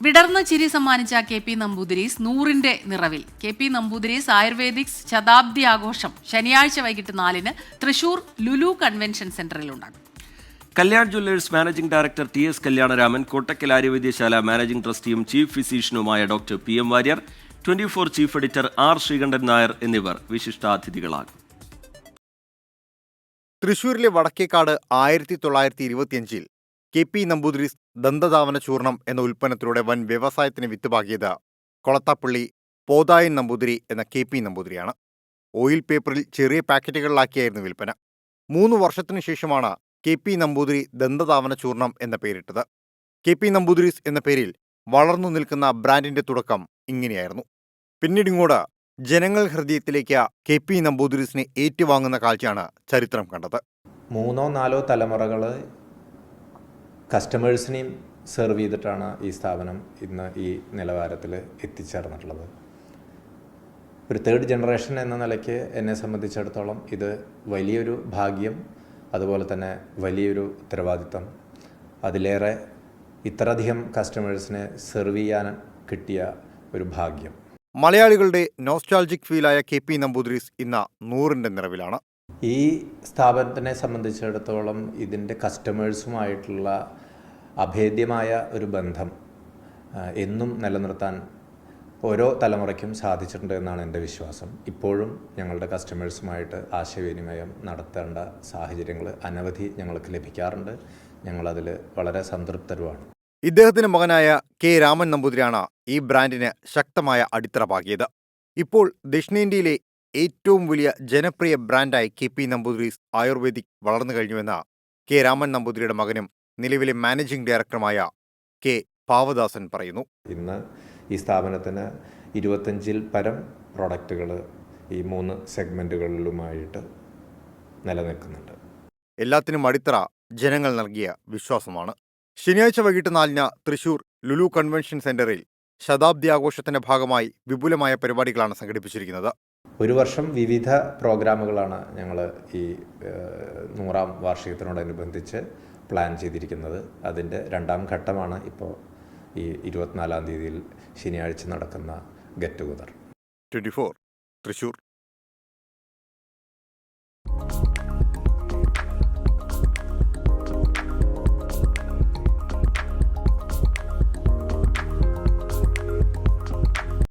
വിടർന്ന ചിരി സമ്മാനിച്ച കെ പി നമ്പൂതിരീസ് നൂറിന്റെ നിറവിൽ. കെ പി നമ്പൂതിരീസ് ആയുർവേദിക്സ് ശതാബ്ദി ആഘോഷം ശനിയാഴ്ച വൈകിട്ട് നാലിന് തൃശൂർ ലുലു കൺവെൻഷൻ സെന്ററിൽ ഉണ്ടാകും Kalyan Jewellers managing director T S Kalyanaraman Kottakkal Aryavaidyasala managing ട്രസ്റ്റിയും chief ഫിസീഷ്യനുമായ doctor P M Warrier twenty four chief editor R Sreekandan Nair എന്നിവർ വിശിഷ്ടാതിഥികളാകും. തൃശൂരിലെ വടക്കേക്കാട് ആയിരത്തി തൊള്ളായിരത്തി ഇരുപത്തിയഞ്ചിൽ കെ പി നമ്പൂതിരിസ് ദന്തധാവന ചൂർണം എന്ന ഉൽപ്പന്നത്തിലൂടെ വൻ വ്യവസായത്തിന് വിത്തുപാകിയത് കൊളത്താപ്പള്ളി പോതായൻ നമ്പൂതിരി എന്ന കെ പി നമ്പൂതിരിയാണ്. ഓയിൽ പേപ്പറിൽ ചെറിയ പാക്കറ്റുകളിലാക്കിയായിരുന്നു വിൽപ്പന. മൂന്ന് വർഷത്തിനു ശേഷമാണ് കെ പി നമ്പൂതിരി ദന്തധാവന ചൂർണം എന്ന പേരിട്ടത്. കെ പി നമ്പൂതിരിസ് എന്ന പേരിൽ വളർന്നു നിൽക്കുന്ന ബ്രാൻഡിന്റെ തുടക്കം ഇങ്ങനെയായിരുന്നു. പിന്നീടിങ്ങോട് ജനങ്ങൾ ഹൃദയത്തിലേക്ക് കെ പി നമ്പൂതിരിസിനെ ഏറ്റുവാങ്ങുന്ന കാഴ്ചയാണ് ചരിത്രം കണ്ടത്. മൂന്നോ നാലോ തലമുറകൾ കസ്റ്റമേഴ്സിനെയും സെർവ് ചെയ്തിട്ടാണ് ഈ സ്ഥാപനം ഇന്ന് ഈ നിലവാരത്തിൽ എത്തിച്ചേർന്നിട്ടുള്ളത്. ഒരു തേർഡ് ജനറേഷൻ എന്ന നിലയ്ക്ക് എന്നെ സംബന്ധിച്ചിടത്തോളം ഇത് വലിയൊരു ഭാഗ്യം അതുപോലെ തന്നെ വലിയൊരു ഉത്തരവാദിത്തം. അതിലേറെ ഇത്രയധികം കസ്റ്റമേഴ്സിനെ സെർവ് ചെയ്യാൻ കിട്ടിയ ഒരു ഭാഗ്യം. മലയാളികളുടെ നോസ്റ്റാൾജിക് ഫീലായ കെ പി നമ്പൂതിരീസ് ഇന്ന് നൂറിന്റെ നിറവിലാണ്. ഈ സ്ഥാപനത്തിനെ സംബന്ധിച്ചിടത്തോളം ഇതിന്റെ കസ്റ്റമേഴ്സുമായിട്ടുള്ള അഭേദ്യമായ ഒരു ബന്ധം എന്നും നിലനിർത്താൻ ഓരോ തലമുറയ്ക്കും സാധിച്ചിട്ടുണ്ട് എന്നാണ് എന്റെ വിശ്വാസം. ഇപ്പോഴും ഞങ്ങളുടെ കസ്റ്റമേഴ്സുമായിട്ട് ആശയവിനിമയം നടത്തേണ്ട സാഹചര്യങ്ങൾ അനവധി ഞങ്ങൾക്ക് ലഭിക്കാറുണ്ട്. ഞങ്ങളതിൽ വളരെ സംതൃപ്തരുമാണ്. ഇദ്ദേഹത്തിന്റെ മകനായ കെ രാമൻ നമ്പൂതിരിയാണ് ഈ ബ്രാൻഡിന് ശക്തമായ അടിത്തറ പാകിയത് ഇപ്പോൾ ദക്ഷിണേന്ത്യയിലെ ഏറ്റവും വലിയ ജനപ്രിയ ബ്രാൻഡായി കെ പി നമ്പൂതിരീസ് ആയുർവേദിക് വളർന്നു കഴിഞ്ഞുവെന്ന് കെ രാമൻ നമ്പൂതിരിയുടെ മകനും നിലവിലെ മാനേജിംഗ് ഡയറക്ടറുമായ കെ. പാവദാസൻ പറയുന്നു. ഇന്ന് ഈ സ്ഥാപനത്തിന് ഇരുപത്തഞ്ചിൽ പരം പ്രോഡക്റ്റുകൾ ഈ മൂന്ന് സെഗ്മെന്റുകളിലുമായിട്ട് നിലനിൽക്കുന്നുണ്ട്. എല്ലാത്തിനും അടിത്തറ ജനങ്ങൾ നൽകിയ വിശ്വാസമാണ്. ശനിയാഴ്ച വൈകിട്ട് നാലിന് തൃശൂർ ലുലു കൺവെൻഷൻ സെന്ററിൽ ശതാബ്ദി ആഘോഷത്തിന്റെ ഭാഗമായി വിപുലമായ പരിപാടികളാണ് സംഘടിപ്പിച്ചിരിക്കുന്നത്. ഒരു വർഷം വിവിധ പ്രോഗ്രാമുകളാണ് ഞങ്ങൾ ഈ നൂറാം വാർഷികത്തിനോടനുബന്ധിച്ച് പ്ലാൻ ചെയ്തിരിക്കുന്നത്. അതിന്റെ രണ്ടാം ഘട്ടമാണ് ഇപ്പോൾ ഈ ഇരുപത്തിനാലാം തീയതിയിൽ ശനിയാഴ്ച നടക്കുന്ന ഗെറ്റ് ടുഗദർ. ഫോർ. തൃശൂർ